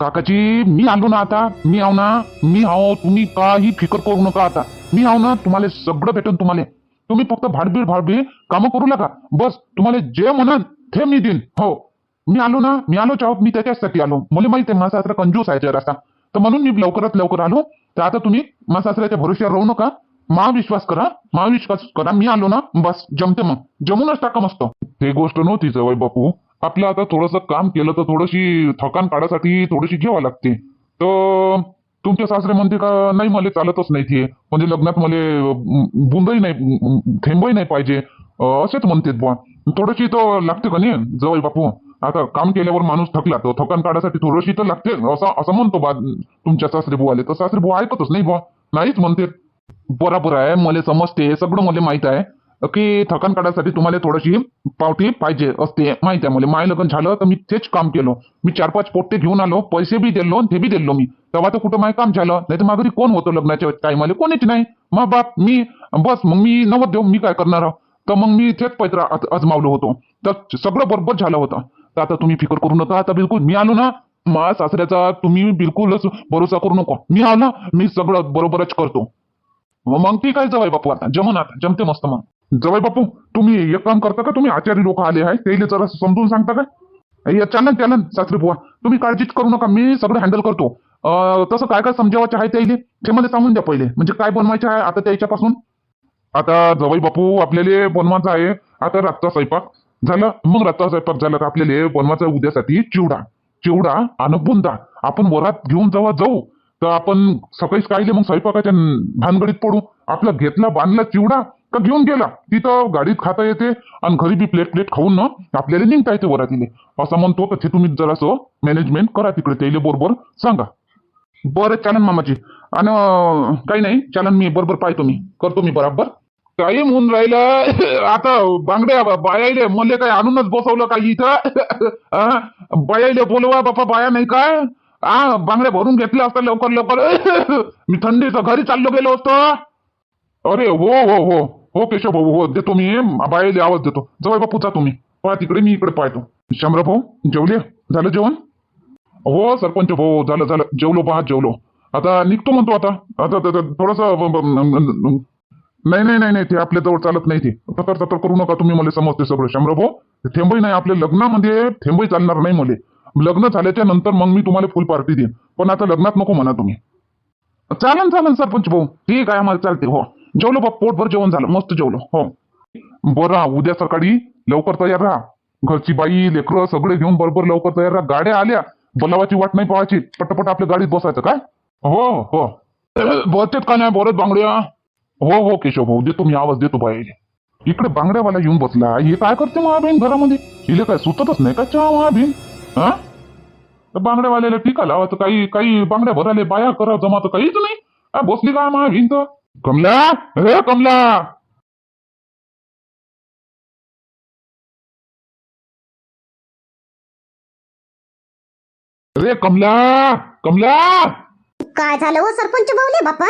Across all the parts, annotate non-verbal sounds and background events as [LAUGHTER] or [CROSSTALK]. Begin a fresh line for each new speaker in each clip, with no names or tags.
काकाजी मी आलो ना आता. मी आहो ना. मी आहो तुम्ही काही फिकर करू नका आता. मी आहो ना तुम्हाला सगळं भेटन तुम्हाला. तुम्ही फक्त भाडबीड भाडबीड कामं करू नका. बस तुम्हाला जे म्हणन ते मी देईन. हो. मी आलो ना मी आलो चाहो मी त्याच्यासाठी आलो. मला माहिती आहे माझा कंजूस आहे जर असा तर म्हणून मी लवकरात लवकर आलो. तर आता तुम्ही माझ्या भरोश्यावर राहू नका. महाविश्वास करा. महाविश्वास करा. मी आलो ना बस जमते मग. जमूनच टाका मस्त. ते गोष्ट नव्हती जवळ बापू. आपलं आता थोडंसं काम केलं तर थोडीशी थकान काढासाठी थोडीशी घ्यावं लागते. तर तुमचे सासरे म्हणते का नाही मला चालतच नाही ते. म्हणजे लग्नात मला बुंदही नाही थेंबही नाही पाहिजे. असेच म्हणतात बुवा. थोडीशी तर लागते का नाही जवळ बापू? आता काम केल्यावर माणूस थकला तो थकान काढासाठी थोडीशी तर लागते असं असं म्हणतो बा तुमच्या सासरे बुवाले. तर सासरे बुवा ऐकतच नाही बुवा. नाहीच म्हणते बरोबर आहे मला समजते सगळं मला माहीत आहे. की थकान काढायसाठी तुम्हाला थोडीशी पावती पाहिजे असते. माहिती आहे मला. माय लग्न झालं तर मी तेच काम केलं. मी चार पाच पोट्टे घेऊन आलो. पैसे बी दिलो आणि ते बी दिलो मी. तेव्हा तर कुठं माय काम झालं? नाही तर माझ्या घरी कोण होतं लग्नाच्या टायमाला कोणीच नाही. मग बाप मी बस मग मी नवत देऊ मी काय करणार? तर मग मी तेच पैत्र अजमावलं होतो. तर सगळं बरोबर झालं होतं. तर आता तुम्ही फिकर करू नका. आता बिलकुल मी आलो ना मा सासऱ्याचा तुम्ही बिलकुलच भरोसा करू नको. मी आलो ना मी सगळं बरोबरच करतो. मग ठीक आहे जवळ बापू आता? जमून आता. जमते मस्त मग. जवाई बापू तुम्ही एक काम करता का? तुम्ही आचारी लोक आले आहे. ते जरा समजून सांगता का? चालन चालन सासरी बुवा. तुम्ही काळजीच करू नका. मी सगळं हँडल करतो. तसं काय काय समजावायचं आहे त्याईले ते मला सांगून द्या पहिले. म्हणजे काय बनवायचं आहे आता त्याच्यापासून आता जवाई बापू आपल्याला बनवायचं आहे. आता रातचा स्वयंपाक झालं. मग रातचा स्वयंपाक झाला का आपल्याला बनवायचं उद्यासाठी चिवडा. चिवडा आणि बुंदा. आपण वरात घेऊन जेव्हा जाऊ तर आपण सकाळीच काहीले मग स्वयंपाकाच्या भानगडीत पडू. आपला घेतला बांधला चिवडा का घेऊन गेला. तिथं गाडीत खाता येते आणि घरी बी प्लेट प्लेट खाऊन ना आपल्याला निघता येते वरातीले. असं म्हणतो तर ते तुम्ही जरासं मॅनेजमेंट करा तिकडे. त्याला बरोबर सांगा. बरं चालन मामाजी. आणि काही नाही. चालन मी बरोबर पाहतो मी. करतो मी बरोबर. काही म्हणून राहिलं. [LAUGHS] आता बांगड्या बा- बायाले मले काय आणूनच बसवलं काही इथं? [LAUGHS] बायाले बोलवा बापा बाया नाही काय हा बांगड्या भरून घेतल्या असता लवकर लवकर. [LAUGHS] मी थंडीचं घरी चाललो गेलो असतो. अरे हो हो हो. हो केशव भाऊ हो देतो मी. बायाले आवाज देतो. जवळ बापू जा तुम्ही. पहा तिकडे मी इकडे पाहतो. शामराव भाऊ जेवले? झालं जेवण? हो सरपंच भाऊ झालं झालं. जेवलो पहा जेवलो. आता निघतो म्हणतो आता. आता थोडस नाही नाही नाही नाही ते आपल्या जवळ चालत नाही ते. ततर ततर करू नका तुम्ही मला समजते सगळं. शंभर भाऊ थेंबही नाही आपल्या लग्नामध्ये थेंबही चालणार नाही मला. लग्न झाल्याच्यानंतर मग मी तुम्हाला फुल पार्टी देईन. पण आता लग्नात नको म्हणा तुम्ही. चालन चालन सरपंच भाऊ. ठीक आहे आम्हाला चालते हो. जेवलो बाप पोटभर जेवण झालं मस्त जेवलो हो. बरं उद्या सकाळी लवकर तयार राहा. घरची बाई लेकरं सगळे घेऊन बरोबर लवकर तयार राहा. गाड्या आल्या बोलावाची वाट नाही पाहायची पटापट आपल्या गाडीत बसायचं काय? हो हो. [CLEARS THROAT] बसतेत का नाही बोलत बांगड्या? हो हो केशव भाऊ देतो मी आवाज देतो बाई. इकडे बांगड्यावाला येऊन बसला. हे काय करते महाबीन घरामध्ये? हिला काय सुचतच नाही का चहा महाबीन हा? बांगड्यावाल्याला टीका लावायचं काही काही बांगड्या भराले बाया करा जमा तर काहीच नाही. बसली बसली महा महाबीन तर? कमला? अरे कमला! अरे कमला! कमला!
काय झालं हो सरपंच बावले बाप्पा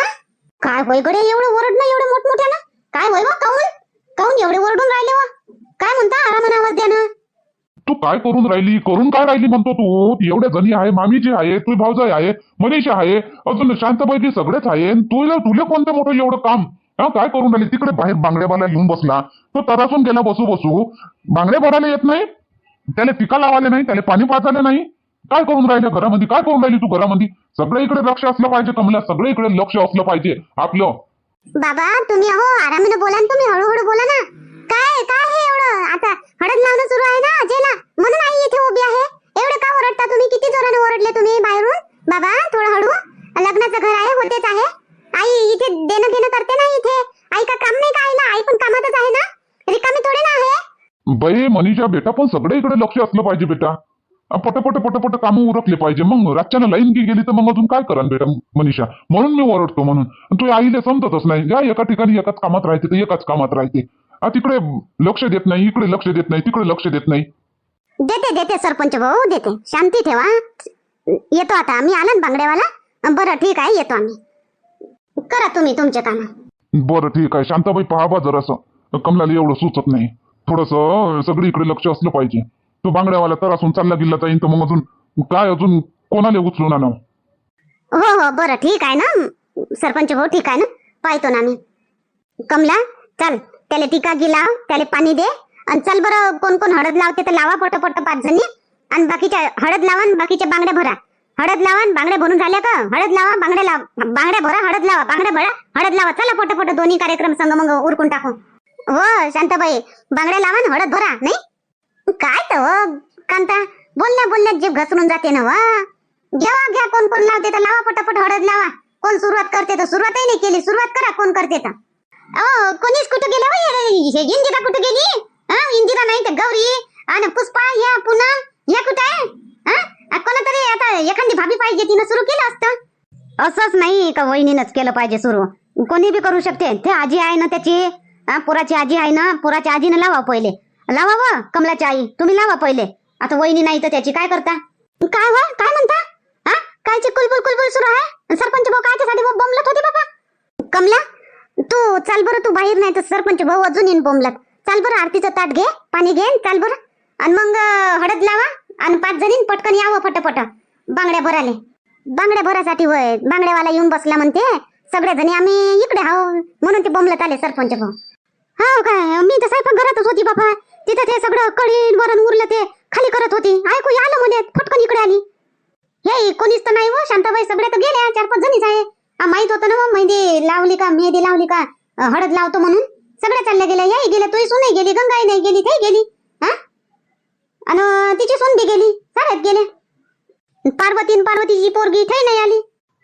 काय होय गडे एवढं ओरडणं एवढं मोठमोठ्यानं? काय होय बा काऊन एवढे ओरडून राहिले वा काय म्हणता आरामाने आवाज द्या ना
तू काय करून राहिली? करून काय राहिली म्हणतो तू? एवढ्या जणी आहे मामीची आहे तुझी भाऊजाई आहे मनीषा आहे अजून शांताबाईची सगळेच आहे तुला तुला कोणतं मोठं एवढं काम? हा काय करून राहिली? तिकडे बाहेर बांगड्यावाला येऊन बसला. तो तरासून गेला बसू बसू. बांगड्या भरायला येत नाही? त्याला पिका लावायला नाही? त्याला पाणी पाजायला नाही? काय करून राहिले घरामध्ये? काय करून राहिली तू घरामध्ये? सगळं इकडे लक्ष असलं पाहिजे कमला. सगळं इकडे लक्ष असलं पाहिजे आपलं.
बाबा तुम्ही अहो आरामाने बोला ना तुम्ही हळूहळू बोला ना. काय काय हे एवढं? आता हळद लावणं सुरू आहे ना अजयला म्हणून आई इथे उभी आहे. एवढं का ओरडता तुम्ही? किती जोराने ओरडले तुम्ही बाहेरून? बाबा थोडं हळू लग्नाचं घर आहे होतेच आहे. आई इथे देणं घेणं करते ना इथे. आई का काम नाही का आईला? आई पण कामातच आहे ना? रिकामी थोडे ना आहे.
बाई मनीषा बेटा पण सगळे इकडे लक्ष असलं पाहिजे बेटा. पटपट पटपट काम उरकले पाहिजे. मग रातच्यानं लाईन गी गेली तर मग अजून काय करा बेटा मनीषा? म्हणून मी ओरडतो म्हणून. तू आईला समजतच नाही. या एका ठिकाणी एकाच कामात राहते तर एकाच कामात राहते आ, तिकडे लक्ष देत नाही इकडे लक्ष देत नाही तिकडे लक्ष देत नाही.
देते देते सरपंच भाऊ देते. शांती ठेवा. येतो आता आम्ही आला ना बांगड्यावाला? बरं ठीक आहे येतो आम्ही. करा तुम्ही तुमचे काम.
बरं ठीक आहे. शांताबाई पहा बा जरासं कमलाला एवढं सुचत नाही. थोडस सगळी इकडे लक्ष असलं पाहिजे. तो बांगड्यावाला तर असून चालला गेला जाईन तर मग अजून काय अजून कोणाला उचलून आणा
हो हो बरं ठीक आहे ना? सरपंच भाऊ ठीक आहे ना? पाहतो ना मी कमला चल. त्याला टीका गी लाव त्याला पाणी दे आणि चल बरं कोण कोण हळद लावते तर लावा पटपट पाच जणी आणि बाकीच्या हळद लावा आणि बाकीच्या बांगड्या भरा. हळद लावा आणि बांगड्या भरून झाल्या का? हळद लावा बांगड्या लावा बांगड्या भरा हळद लावा बांगड्या भरा हळद लावा चला पटपट दोन्ही कार्यक्रम संग मग उरकून टाकू. हो शांताबाई बांगड्या लावा ना हळद भरा नाही? काय तर हो कांता बोलण्या बोलण्यात जीभ घसरून जाते ना हो. वा घ्यावा घ्या कोण कोण लावते तर लावा पटापट हळद लावा. कोण सुरुवात करते तर सुरुवातही नाही केली सुरुवात करा कोण करते तर. अहो कोणीच कुठं गेले हे- इंदिरा कुठं गेली? हा इंदिरा नाही तर गौरी आणि पुष्पा या पूनम या कुठं आहे? हा? कोणा तरी आता एखादी भाभी पाहिजे तिनं सुरू केलं असतं. असंच नाही का वहिनीनंच केलं पाहिजे सुरू? कोणी बी करू शकते. ते आजी आहे ना त्याची? पुराची आजी आहे ना? पुराच्या आजीनं लावा पहिले. लावा व कमलाची आई. तुम्ही लावा पहिले. आता वहिनी नाही तर त्याची काय करता? काय वा? काय म्हणता? हा? कायची कुलबुल कुलबुल सुरू आहे? सरपंच भाऊ कायच्यासाठी बोंबलत होती बाबा? कमला तू चाल बरं तू बाहेर नाही तर सरपंच भाऊ अजून येईन बोंबलात. चाल बरं आरतीचं ताट घे पाणी घे चाल बरं. आणि मग हळद लावा आणि पाच जणी पटकन यावं फटाफट. बांगड्या भराले. बांगड्या भरासाठी होय बांगड्यावाला येऊन बसला म्हणते. सगळ्या जणी आम्ही इकडे हाव म्हणून ते बोंबलत आले सरपंच भाऊ. हो काय मी तर स्वयंपाक घरातच होती बाबा तिथं ते सगळं कढी वरण उरलं ते खाली करत होती. ऐकू आलं म्हणे फटकन इकडे आली. हे कोणीच तर नाही हो शांताबाई सगळे तर गेले चार पाच जणीच आहे. आ, माहीत होतं ना मग? मेहंदी लावली का? मेहंदी लावली का? अ, हळद लावतो म्हणून? सगळे चालले गेले. याही गेले तुही सून गेली गंगाई नाही गेली ते गेली. हा? आणि तिची सून बी गेली साऱ्यात गेले पार्वती पार्वतीची पोरगी ठाई नाही आली.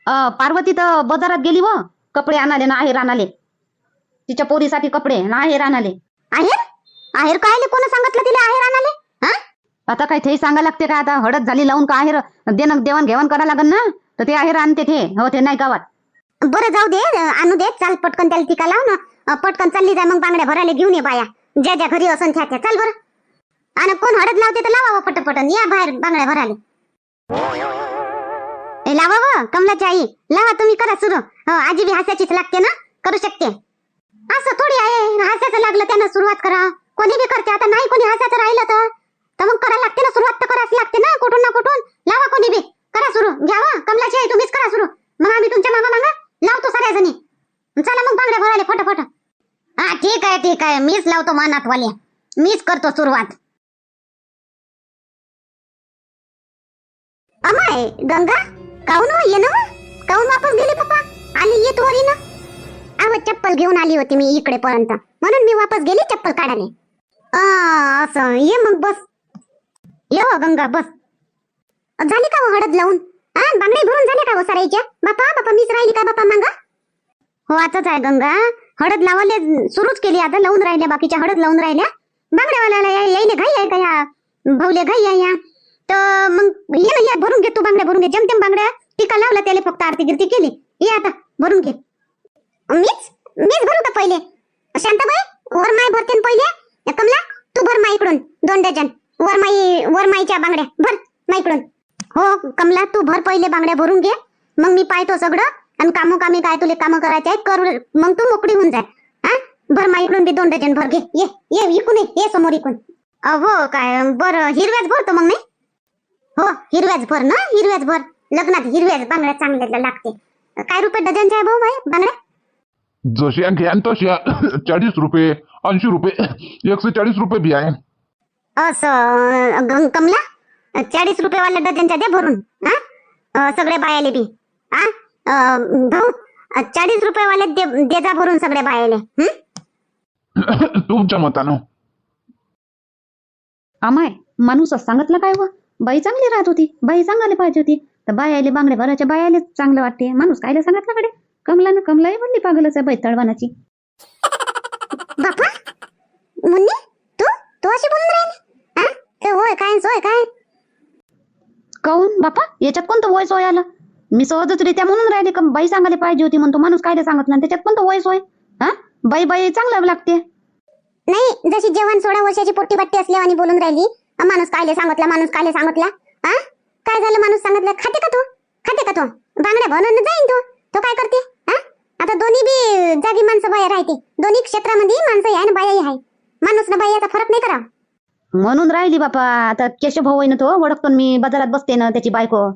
अ, पार्वती तर बाजारात गेली व. कपडे आणाले ना आहेर आणाले. तिच्या पोरीसाठी कपडे ना आहेर आणाले.
आहेर? आहेर काय कोण सांगितलं तिला आहेर आणाले? हा?
आता काय ते सांगा लागते का? आता हळद झाली लावून का आहेर देणं देवाण घेवाण करा लागन ना? तर ते आहेर आणते ते. हो ते नाही गावात.
बरं जाऊ दे. आणू दे. चाल पटकन त्याला टिका लाव ना. पटकन चालली जाय मग बांगड्या भरायला घेऊन ये बाया. ज्या ज्या घरी असून त्या त्या. चाल बरं. आणि कोण हळद लावते तर लावा पटपटन. या बाहेर बांगड्या भरायला. ए, लावा व कमलाची आई. लावा तुम्ही करा सुरू. हो आजी बी हास्याचीच लागते ना. करू शकते. असं थोडी आहे. हास्याचं लागलं त्यानं सुरुवात करा. कोणी बी करते. आता नाही कोणी हास्याचं राहिलं तर. तर मग करायला लागते ना. सुरुवात तर करायच लागते ना कुठून ना कुठून. लावा कोणी बी. करा सुरू. घ्या कमलाची आई तुम्हीच करा सुरू. मग आम्ही तुमच्या मागा मागा लावतो सगळ्या जणी चला मग बांगड्या भरायला फटाफट. हा ठीक आहे ठीक आहे. मीच लावतो मानात वाल्या मीच करतो सुरुवात. अमाय गंगा काऊन हो ये ना हो? काऊन वापस गेली पप्पा? आली येत वरी ना? अहो चप्पल घेऊन आली होती मी इकडे पर्यंत म्हणून मी वापस गेली चप्पल काढायला. असं ये मग बस. ये हो गंगा बस. झाली का हो हळद लावून? नाही भरून झाले का हो बापा बापा मीच राहिली का बापा मांगा? हो आताच आहे गंगा. हळद लावले सुरूच केली आता लावून राहिल्या बाकीच्या हळद लावून राहिल्या. बांगड्यावाल्याला यायले घाई आहे का या? भाऊले घाई आहे या. तर मग ये ना या भरून घे तू बांगड्या भरून घे. जमतेम बांगड्या टिका लावला त्याला फक्त आरती गिरती केली. ये आता भरून घे. मीच? मीच भरू का पहिले? शांताबाई वर माय भरते न पहिले. कमला तू भर माई इकडून दोन डझन. वर माई वर माईच्या बांगड्या भर माईकडून. हो कमला तू भर पहिले बांगड्या भरून घे. मग मी पाहतो सगळं. आणि कामो कामी काय तुले कामं करायचे आहेत कर. मग तू मोकळी होऊन जाय हा? भर माईकडून बी दोन डझन भर घे. ये ये इकून ये समोर इकून. हो काय बरं हिरव्याच भरतो मग नाही हो हिरव्याच भर ना हिरव्याच भर. लग्नात हिरव्याच बांगड्या चांगल्या लागते. काय रुपये डझनच्या आहे भाऊ बाई बांगड्या?
जशा घ्यान तशा चाळीस रुपये ऐंशी रुपये. एकशे चाळीस रुपये बी आहे.
असं कमला? चाळीस रुपये वाल्या डझनच्या दे भरून हा? सगळे बायाले बी हा? अ, भाऊ चाळीस रुपये वाले दे दे जा भरून सगळे बायाले हं? [COUGHS]
तुमच्या मतानं.
आमाय माणूसच सांगितलं काय व? बाई चांगली राहत होती बाई सांगायला पाहिजे होती. तर बाई आले बांगडे भरायच्या बाई आले चांगलं वाटते. माणूस कायला सांगितलं कडे कमलानं कमलाही म्हणली पागलच आहे बाई तळवानाची.
बापा मुन्नी तू तू अशी बोलून राहिली? हा? ते होय काय सोय काय?
काऊन बापा याच्यात कोणतं वय सोय आलं? मी सहजचरित्या म्हणून राहिले का बाई सांगायला पाहिजे होती म्हणतो माणूस कायले सांगत नाही? त्याच्यात कोणतं वय सोय हा? बाई बाई चांगलं लागते.
नाही जशी जेवण सोळा वर्षाची पोट्टी बाट्टी असल्यावानी बोलून राहिली माणूस कायले सांगितला माणूस कायले सांगितला हा? काय झालं माणूस सांगितलं? खाते का तू? खाते का तू? बांगड्या बनवून जाईन तू. तो काय करते? हा? आता दोन्ही बी जागी माणसं बाया राहते. दोन्ही क्षेत्रामध्ये माणसं आहे ना बायाही आहे. माणूस ना बायाचा फरक नाही करा
म्हणून राहिली बापा. आता केशव भाऊ आहे ना तो ओळखतो ना मी. बाजारात बसते ना त्याची बायको.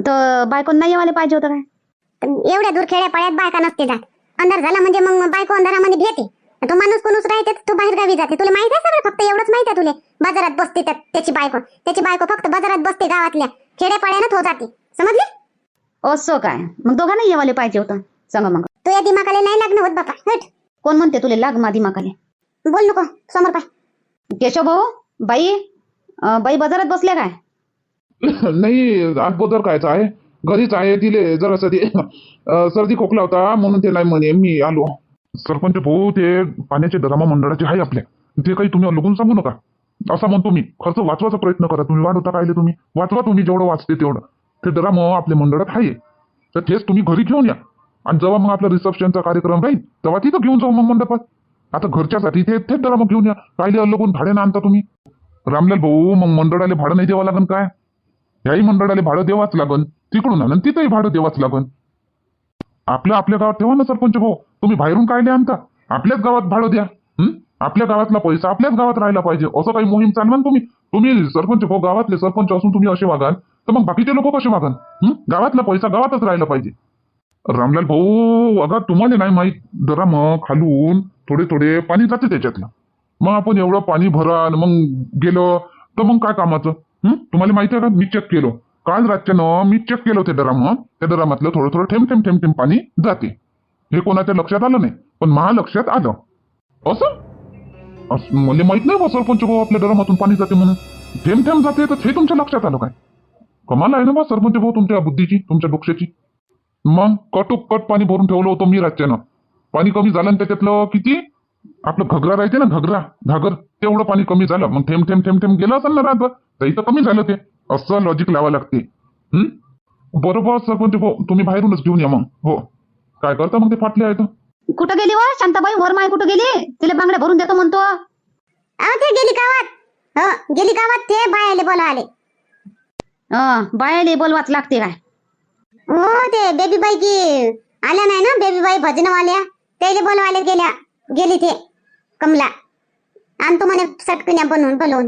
तर बायकोन नाही येवाले पाहिजे होतं काय?
एवढ्या दूर खेड्या पाड्यात बायका नसते जात. अंधार झाला म्हणजे मग बायको अंधारामध्ये भेटे. तो माणूस कोणूस राहते तो बाहेर गावी जाते. तुला माहीत आहे सगळं? फक्त एवढंच माहीत आहे तुले. बाजारात बसते त्या- त्याची बायको. त्याची बायको फक्त बाजारात बसते गावातल्या. खेड्या पाड्यानं हो जाते. समजली?
असं काय? मग दोघांना येवाले पाहिजे होतं. सांगा मग.
तू या दिमाखाला नाही लागणं होत बापा. हट.
कोण म्हणते तुले? लाग माझी माकाले
बोल नको. समोर पाय.
केशव भाऊ? बाई अं, बाई बाजारात बसल्या काय? [LAUGHS]
नाही अगोदर कायचं आहे? घरीच आहे तिले जरासं ते अं, सर्दी खोकला होता म्हणून ते नाही म्हणे मी आलो. सरपंच भाऊ ते पाण्याचे ड्रामा मंडळाचे आहे आपल्या ते काही तुम्ही लगून सांगू नका. असा म्हणतो मी. खर्च वाचवायचा प्रयत्न करा. तुम्ही वाढवता कायले तुम्ही? वाचवा तुम्ही जेवढं वाचते तेवढं. ते ड्रामा आपल्या मंडळात आहे. तर तेच तुम्ही घरी घेऊन या. आणि जेव्हा मग आपला रिसेप्शनचा कार्यक्रम राहील तेव्हा तिथं घेऊन जाऊ मग मंडपात. आता घरच्यासाठी ते तेच ड्रामा घेऊन या. कायले लगून भाड्यानं आणता तुम्ही? रामलाल भाऊ मग मंडळाला भाडं नाही द्यावं लागन काय? ह्याही मंडळाला भाडं द्यावाच लागन. तिकडून आणन तिथंही भाडं द्यावाच लागन. आपलं आपल्या गावात ठेवा ना सरपंच भाऊ. तुम्ही बाहेरून कायले आणता? आपल्याच गावात भाडं द्या. आपल्या गावातला पैसा आपल्याच गावात राहायला पाहिजे. असं काही मोहीम चालवा तुम्ही? तुम्ही सरपंच भाऊ गावातले सरपंच असून तुम्ही असे वागाल. तर मग बाकीचे लोक कसे वागाल? गावातला पैसा गावातच राहायला पाहिजे. रामलाल भाऊ अगा तुम्हाला नाही माहीत. जरा मग खालून थोडे थोडे पाणी जाते त्याच्यातलं. मग आपण एवढं पाणी भराल मग गेलो तर मग काय कामाचं? हं? तुम्हाला माहिती आहे का? मी चेक केलो. काल रातच्यानं मी चेक केलं ते डराम त्या डरामातलं थोडं थोडं थेंब थेंब थेंब थेंब पाणी जाते. हे कोणाच्या लक्षात आलं नाही पण महा लक्षात आलं. असं? असं मला म्हणजे माहीत नाही बा सरपंच भाऊ आपल्या डरामातून पाणी जाते म्हणून. थेंब थेंब जाते तर हे तुमच्या लक्षात आलं काय? कमाल आहे ना बा सरपंच भाऊ तुमच्या बुद्धीची तुमच्या डोक्याची. मग कटोक पाणी भरून ठेवलं होतं मी रातच्यानं पाणी कमी झालं आणि त्याच्यातलं किती? आपलं घगरा राहते ना घगरा घागर. तेवढं पाणी कमी झालं. मग थेंब थेंब थेंब थेंब गेलं असेल ना रातभर. तर इथं कमी झालं ते. असं लॉजिक लावा लागते. हं? बरोबर सरपंच भाऊ तुम्ही बाहेरूनच घेऊन या मग. हो. काय करता मग ते फाटले आहेत?
कुठं गेली व शांताबाई वर माय कुठं गेली? तिला बांगड्या भरून देतो म्हणतो.
अहो ते गेली गावात. हो गेली गावात ते बायाले बोला आले
अं, बायाले बोलवाच लागते काय?
हो ते बेबी बाई की आल्या नाही ना? बेबी बाई भजनवाल्या. त्याला बोलवायला गेल्या. गेली ते कमला. आणतो म्हणे सटकण्या बनवून बोलवून.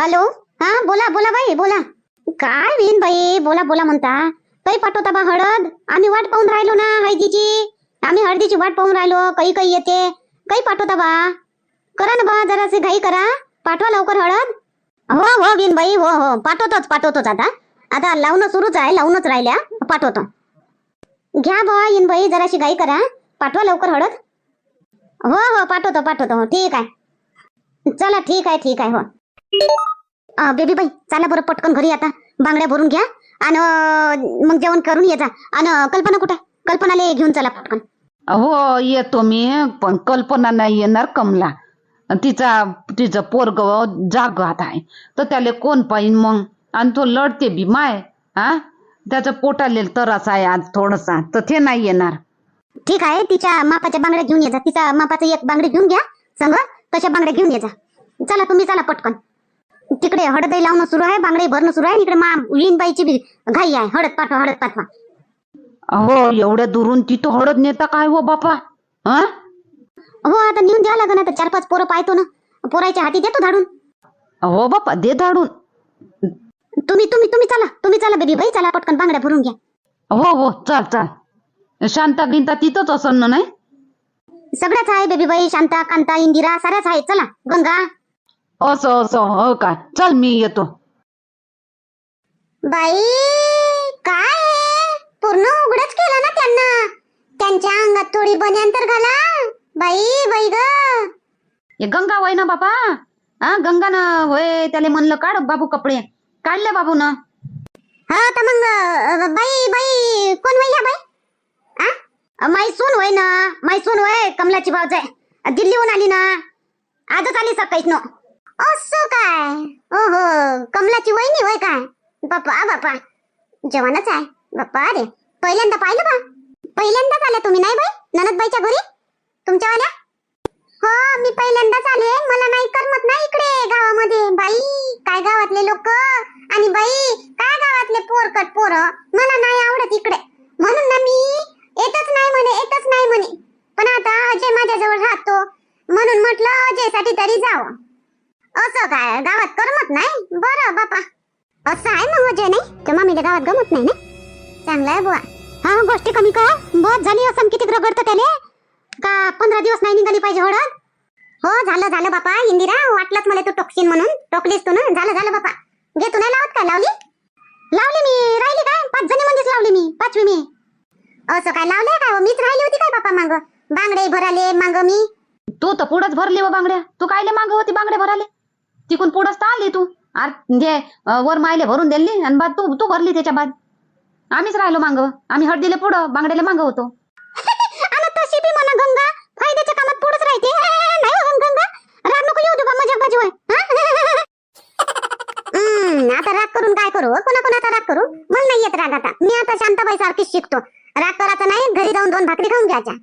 हॅलो? हा बोला बोला बाई बोला. काय विन बाई बोला बोला म्हणता. काही पाठवता बा हळद. आम्ही वाट पाहून राहिलो ना हळदीची आम्ही हळदीची वाट पाहून राहिलो काही काही येते. काही पाठवता बा. करा ना बा जरासे घाई करा. पाठवा लवकर हळद. हो हो बिन बाई हो हो. पाठवतोच पाठवतोच आता. आता लावणं सुरूच आहे लावूनच राहिल्या. पाठवतो. घ्या बा इन बाई जराशी घाई करा. पाठवा लवकर हळद. हो हो पाठवतो पाठवतो. हो ठीक आहे. चला ठीक आहे ठीक आहे हो. बेबी बाई चला बरं पटकन घरी आता. बांगड्या भरून घ्या. आणि मग जेवण करून ये जा. आणि कल्पना कुठे? कल्पनाला घेऊन चला पटकन.
हो येतो मी पण कल्पना नाही येणार कमला. तिचा तिचं पोरग जागात आहे. तर त्याला कोण पाहिन मग? आणि तो लढते बी माय हा? त्याचं पोटाले तरास आहे आज थोडसा. तर ते नाही येणार.
ठीक आहे तिच्या मापाच्या बांगड्या घेऊन ये जा. तिचा मापाचं एक बांगडी घेऊन घ्या. संग तशा बांगड्या घेऊन ये जा. चला तुम्ही चला पटकन. तिकडे हळदही लावणं सुरू आहे बांगडे भरणं सुरू आहे. इकडे मा विणबाईची बी घाई आहे. हळद पाठवा हळद पाठवा.
हो एवढ्या दुरून तिथं हळद नेता काय हो बापा? हा?
हो आता नेऊन द्यावं लागेल आता चार पाच पोरं पाहतो ना. पोराच्या हाती देतो धाडून.
हो बापा दे धाडून.
तुम्ही तुम्ही तुम्ही चला तुम्ही चला बेबी बाई चला पटकन बांगड्या भरून घ्या.
हो हो चाल चाल. शांता गिंता तिथंच असन ना नाही?
सगळ्याच आहे बेबी बाई शांता कांता इंदिरा साऱ्याच आहे चला. गंगा.
असं असं हो काय चल मी येतो.
बाई काय? पूर्ण उघडच केलं ना त्यांना. त्यांच्या अंगात थोडी बन्यांतर घाला बाई बाई ग.
हे गंगा वय ना बापा? हा गंगा ना होय त्याला म्हणलं काढ बाबू कपडे. काढले बाबू ना
हा तर मग अं, बाई बाई कोण वय ह्या बाई? आ? होय ना? मैसून होय कमलाची भावच आहे. दिल्लीहून आली ना? आजच आली सकाळीच न. असं काय? ओहो कमलाची वहिनी होय काय? बापा बापा. जवानच आहे. बापा अरे. पहिल्यांदा पाहिलं बा. पहिल्यांदाच आल्या तुम्ही नाही बाई? ननदबाईच्या घरी? तुमच्यावाल्या? हो मी पहिल्यांदाच आले. मला नाही करमत ना इकडे गावामध्ये. बाई काय गावातले लोक? आणि बाई काय गावातले पोरकट पोर? मला नाही आवडत इकडे. म्हणून ना मी येतच नाही म्हणे येतच नाही म्हणे. पण आता अजय माझ्याजवळ राहतो. म्हणून म्हटलं अजयसाठी तरी जावं. असं काय गावात करमत नाही? बरं बापा. असं आहे मग अजय नाही? तर मामीला गावात गमत नाही ना चांगला आहे बुवा. हा गोष्टी कमी कर. बस झाली असं किती रगडतं त्याले. का पंधरा दिवस नाही निघाली पाहिजे हळद? हो झालं झालं बापा. इंदिरा वाटलंच मला तू टोकशील म्हणून. टोकलीस तू ना? झालं झालं बापा. घे तू नाही लावत काय लावली? लावली मी. राहिली काय? पाच जणी म्हणजेच लावली मी. पाचवी मी. असं काय लावलंय काय हो? मीच राहिली होती काय बापा मांग? बांगडे भराले मांग मी.
तू तर पुढंच भरली व बांगड्या. तू कायले मागं होती बांगड्या भराले? तिकून पुढंच तर आली तू. आर जे अं, वर मायले भरून दिली आणि बाद तू तू भरली त्याच्या बाद. आम्हीच राहिलो मांग. आम्ही हळदीले पुढं बांगड्याला मागं होतो. [LAUGHS]
तशी बी म्हणा गंगा फायद्याच्या कामात पुढेच राहते. [LAUGHS] नाही हो गंगा. राग नको येऊ दे बा मजाक बाजू आता राग करून काय करू कोणा कोणाचा राग करू मला नाही येत राग आता मी आता शांताबाई सारखीच शिकतो राग करायचा नाही घरी जाऊन दोन भाकरी खाऊन घ्यायच्या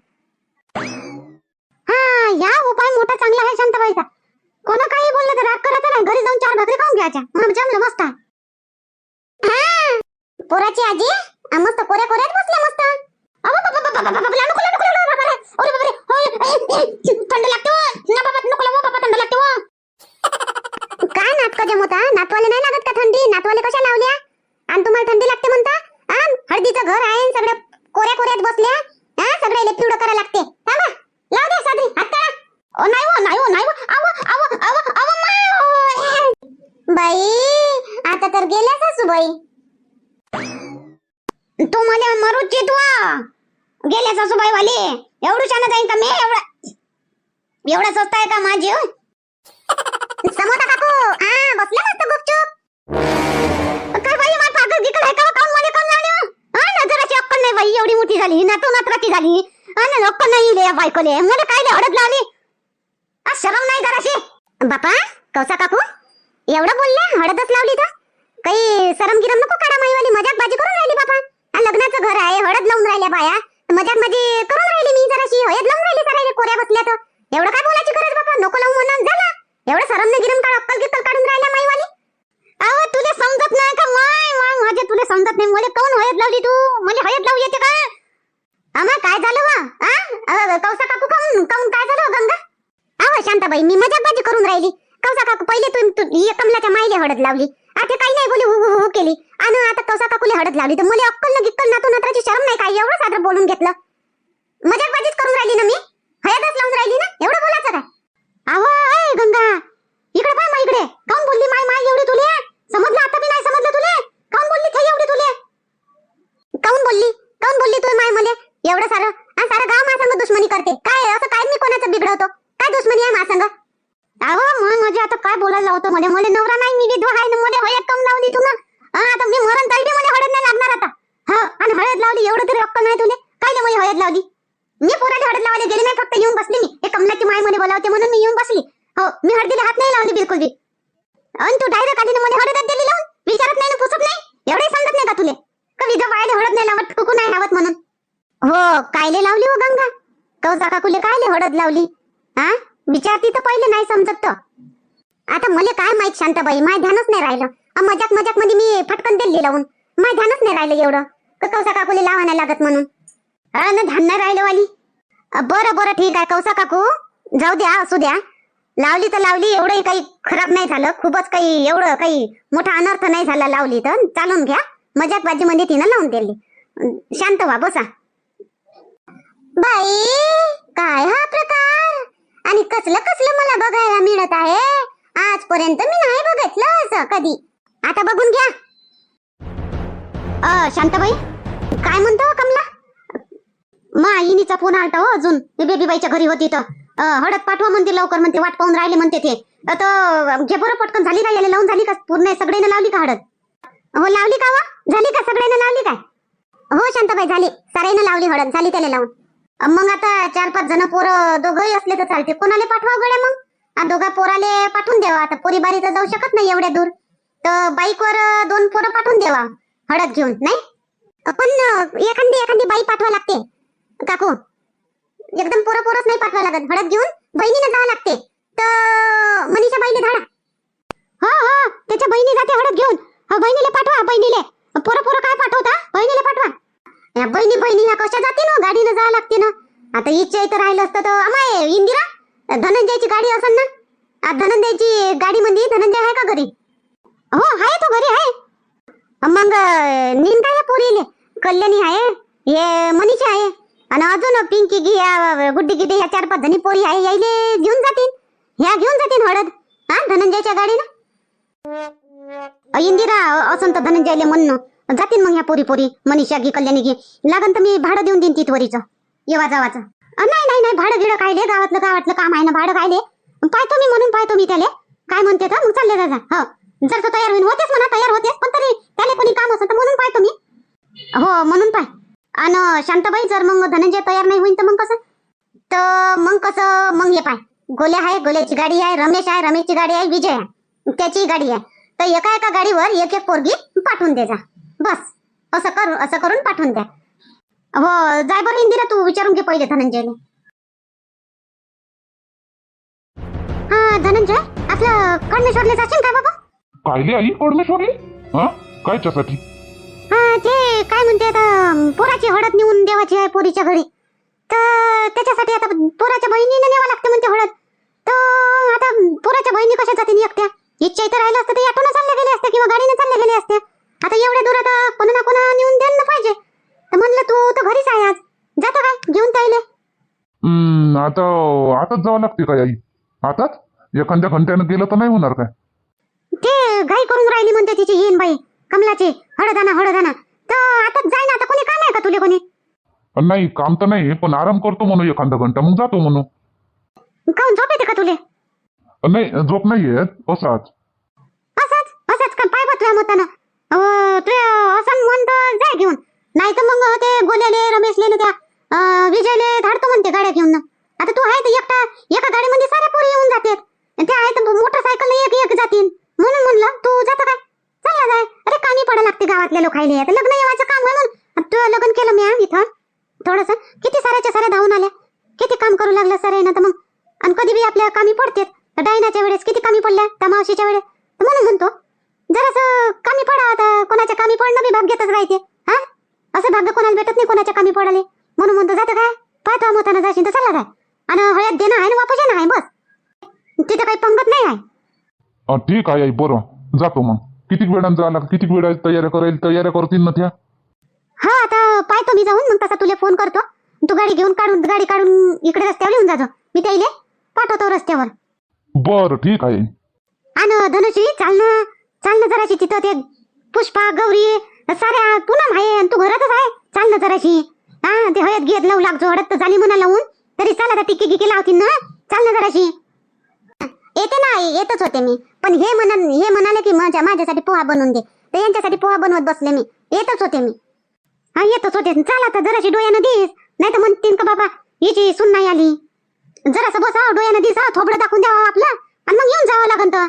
हा या उपाय मोठा चांगला आहे शांताबाईचा कोणा काही बोललं तर राग करायचा नाही घरी जाऊन चार भाकरी खाऊन घ्यायच्या मग जमलं मस्त हा, पोराची आजी मस्त कोऱ्या कोऱ्यात बसल्या मस्त थंड लागते ना बाबा, नको बाबा, थंड लागते नाटक जमवता नातवाले नाही लागत का थंडी? नातवाले कशा लावल्या? आणि तुम्हाला थंडी लागते म्हणता? आ, हळदीचं घर आहे सगळं कोऱ्या कोऱ्यात बसल्या. हा? सगळ्याला पिवळं करायला लागते. थांबा. लाव द्या सादरी हात काढा ओ नाही हो नाही हो नाही हो. आव आव आव आव माय! बाई आता तर गेल्या सासूबाई. तू मला मरू चितवा गेल्या सासूबाई वाली एवढं छान जाईन का मी? एवढा एवढा स्वस्त आहे का माझी हो? होय? काकू. हा बसले मस्त गुपचूप. काय बाई माझ पागल गिकड आहे. का काऊन मध्ये काऊन लावले हो? हा ना जराची अक्कल नाही बाई. एवढी मोठी झाली. नातू नात्राची झाली आणि अक्कल नाही ले बायकोले. मला काय ले हडत लावली? आ शरम नाही जराशी बापा कौसा काकू? एवढं बोलले? हळदच लावली तर? काही सरम गिरम नको काढा माईवाली. मजाक बाजी करून राहिली बापा. आ, लग्नाचं घर आहे. हळद लावून राहिल्या बाया. मजाक माझी करून राहिली मी जराशी. हळद लावून राहिली सरायले. कोऱ्या बसल्या तर. एवढं काय बोलायची गरज बापा? नको लावून म्हणून. झाला. एवढं सरम ने गिरम काढ अक्कल गिक्कल काढून राहिल्या माईवाली? अहो तुले समजत नाही का? माय माय माझे तुले समजत नाही. मला काऊन हयत लावली तू? मला हयत लावू येते का? आम्हा काय झालं वा? आ? कौसा काकू काऊन काऊन काय झालं गंगा? अहो शांताबाई मी मजाकबाजी करून राहिली. कौसा काकू पहिले तू कमलाच्या माईले हळद लावली. आता काही नाही बोली हु हु केली. आणि आता कौसा काकूले हळद लावली. तर मला अक्कल न गिक्कल नातू नात्राची शरम नाही काय? एवढं साधं बोलून घेतलं. मजाकबाजीच करून राहिली ना मी? हयातच लावून राहिली ना? एवढं बोलायचं काय? अहो ए गंगा. इकडे पाय मा इकडे. काऊन बोलली माय माय एवढी तुले? समजलं आता बी नाही समजलं तुले? काऊन बोलली थे एवढी तुले? काऊन बोलली? काऊन बोलली तू माय मले? एवढं सारं. हा सारं गाव माझ्या दुश्मनी करते. काय असं काय मी कोणाचं बिघडवतो? काय दुश्मनी आहे माझ्या संग? अहो मग म्हणजे आता काय बोलायला लावतो मध्ये मला नवरा नाही मी विधवा आहे ना मध्ये हळद कम लावली तू ना आता मी मरण तरी मला हळद नाही लागणार आता. हा आणि हळद लावली एवढं तरी अक्कल नाही तुले? काय नाही हळद लावली? मी पोरं हळद लावायला गेले नाही फक्त येऊन बसली मी. हे कमलाची मायमध्ये बोलावते म्हणून मी येऊन बसली. हो मी हळदीला हात नाही लावली बिलकुल बी. आणि तू डायरेक्ट आली ना मला हळदच दिली लावून? विचारत नाही ना पुसत नाही? एवढे समजत नाही का तुले? कवी विधवा बायले हळद नाही लावत कुकू नाही लावत म्हणून. हो कायले लावली हो गंगा? कौसा काकुले कायले हळद लावली? हा विचारती तर पहिले नाही समजत. तर आता मला काय माहीत शांताबाई माय ध्यानच नाही राहिलं. मजाक मजाकमध्ये मी फटकन दिली लावून. माय ध्यानच नाही राहिलं एवढं. कौसा काकुले लावा नाही लागत म्हणून. हा ना राहिलं वाली. बरं बरं ठीक आहे. कौसा काकू जाऊ द्या असू द्या. लावली तर लावली एवढंही काही खराब नाही झालं. खूपच काही एवढं काही मोठा अनर्थ नाही झाला लावली तर. चालून घ्या. मजाक बाजी मध्ये तिनं लावून दिली. शांत व्हा बसा. बाई काय हा प्रकार? आणि कसलं कसलं मला बघायला मिळत आहे? आजपर्यंत मी नाही बघितलं असं कधी. आता बघून घ्या. अ शांताबाई काय म्हणतो कमला? मा इनीचा फोन आलता हो अजून. ती बेबीबाईच्या घरी होती तर. अ, हळद पाठवा म्हणते लवकर म्हणते वाट पाहून राहिले म्हणते ते. तर घे बरं पटकन झाली का याला? लावून झाली का? पूर्ण सगळ्यांना लावली का हळद हो लावली का वा? झाली का? सगळ्यांना लावली काय? हो शांताबाई झाली. सराईनं लावली हळद झाली त्याला लावून. मग आता चार पाच जण पोरं दोघंही असले तर चालते. कोणाला पाठवा गड्या मग? दोघा पोराले पाठवून द्यावा. आता पोरी बारी तर जाऊ शकत नाही एवढ्या दूर. तर बाईकवर दोन पोरं पाठवून द्यावा. हळद घेऊन नाही? पण एखादी एखादी बाई पाठवा लागते. काकू एकदम पोरं पोरच नाही पाठवा लागत. हळद घेऊन बहिणीने जावं लागते. तर मनीषा बाईले धाडा. हो हो त्याच्या बहिणी जाते हळद घेऊन. बहिणीला पाठवा बहिणीले. पोरं पोरं काय पाठवता? बहिणीला पाठवा. या बहिणी बहिणी ह्या कशा जाते ना? गाडीनं जावं लागते ना. आता इच्छा इथं राहिलं असतं तर अमाय इंदिरा धनंजयची गाडी असेल ना? धनंजयची गाडी मध्ये धनंजय आहे का घरी? हो आहे तो घरी आहे. मग नेमका या पोरीले. कल्याणी आहे हे मनीषा आहे. आणि अजून पिंकी गी गुड्डी गिड्डी ह्या चार पाच जणी पोरी आहे यायले घेऊन जातील ह्या घेऊन जातील हळद. हा धनंजयच्या गाडीनं? इंदिरा असं तर धनंजयले म्हणणं. जातील मग ह्या पोरी पोरी. मनीषा गी कल्याणी गी लागन तर मी भाडं देऊन देईन तिथवरीचं. येवा जावाचं. नाही नाही नाही भाडं गिडं कायले? गावातलं गावातलं काम आहे ना भाडं कायले? पाहतो मी म्हणून पाहतो मी त्याले. काय म्हणते तर? मग चालले जा हो. जर तो तयार होईल होतेच म्हणा तयार होतेच पण तरी त्याले कोणी काम असं तर म्हणून पाहतो मी. हो म्हणून पाय आणि शांताबाई जर मग धनंजय तयार नाही होईल तर मग कसं? तर मग कसं? मग हे पाय. गोल्या आहे गोल्याची गाडी आहे रमेश आहे रमेशची गाडी आहे विजय आहे. त्याची गाडी आहे. तर एका एका गाडीवर एक एक पोरगी पाठवून दे जा. बस. असं कर असं करून पाठवून द्या. हो जाय बरं इंदिरा तू विचारून घे पहिले धनंजयने हा धनंजय आपलं कडमेश्वरले जाशील का बाबा?
कायले आई परमेश्वरी हा? कायच्यासाठी
ते काय म्हणते आता पोराची हळद नेऊन देवाची आहे पोरीच्या घरी. तर त्याच्यासाठी आता पोराच्या बहिणीने न्यावं लागते म्हणते हळद. तर आता पोराच्या बहिणी कशा जातील एकट्या? इच्छा इथं राहिलं असतं ते ऑटोनं चालले गेले असते किंवा गाडीने चालले गेले असते आता एवढ्या दूर आता कोणा ना कोणा नेऊन द्यायला पाहिजे. तर म्हणलं तू तर घरीच आहे आज. जातो काय? घेऊन ताईले.
आता आताच जावं लागते काय आई? आताच? एखाद्या घंट्यानं गेलं तर नाही होणार काय?
ते घाई करून राहिली म्हणते तिची येईन बाई. कमलाची हळदाना हळदाना. तर आताच जाय ना आता कोणी काम आहे का तुले कोणी?
नाही काम तर नाही पण आराम करतो म्हणून एखादा घंटा मग जातो म्हणून
काऊन झोप येते का तुले?
नाही झोप नाही येत असाच.
असंच? असंच का पाय बघ तुझ्या मतानं तू असं म्हणतो जाय घेऊन. नाही तर मग ते गोल्याले रमेशले न त्या अं, विजयले धाडतो म्हणते गाड्या घेऊन. आता तू आहे तर एकटा एका गाडीमध्ये साऱ्या पोरी येऊन जातात. आणि ते आहे तर मोटरसायकल एक एक जातील म्हणून म्हणलं तू जातो काय? चला जाय. कामी पडा लागते गावातल्या लोकायले. आता लग्न येवायचं काम म्हणून. तुझं लग्न केलं मी इथं. थोडस. किती साऱ्याच्या साऱ्या धावून आल्या. किती काम करू लागलं सर ना तर मग. आणि कधी बी आपल्या कामी पडतेत. डायनाच्या वेळेस किती कामी पडल्या? त्या मावशीच्या वेळेस. म्हणून म्हणतो जरासं कमी पडा आता. कोणाच्या कमी पडणं बी भाग्यातच राहते. हा? असं भाग्य कोणाला भेटत नाही कोणाच्या कमी पडाले. म्हणून म्हणतो जातं काय? पाहतो मोताना जाशील तर चालला काय आणि हळद देणं आहे ना वापस येणं आहे बस. तिथं काही पंगत नाही आहे.
ठीक आहे आई बरं. जातो मग. किती वेळानं जावं लागतं किती वेळा तयाऱ्या करायला तयाऱ्या करतील ना त्या?
हा आता पाहतो मी जाऊन मग तसा तुला फोन करतो. तू गाडी घेऊन काढून गाडी काढून इकडे रस्त्यावर येऊन जातो मी त्याइले पाठवतो रस्त्यावर.
बरं ठीक आहे.
आणि धनुषी चाल ना. चाल ना जराशी तिथं ते पुष्पा गौरी साऱ्या पुनम आहे आणि तू घरातच आहे. चाल ना जराशी. हा ते हळद घेत लावू लागतो हळद तर झाली म्हणा लावून तरी चाल आता टिकी गिकी लावतील ना. चाल ना जराशी. येते ना आई येतच होते मी. पण हे म्हणा हे म्हणाले की माझ्या माझ्यासाठी पोहा बनवून दे. तर यांच्यासाठी पोहा बनवत बसले मी. येतच होते मी. हा येतच होते. चला तर जराशी डोळ्यानं दिस. नाही तर म्हणतील का बाबा हिची सुन नाही आली. जरासं बसा डोळ्यानं दिसा थोबडं दाखवून द्यावा आपला. आणि मग येऊन जावं लागन तर.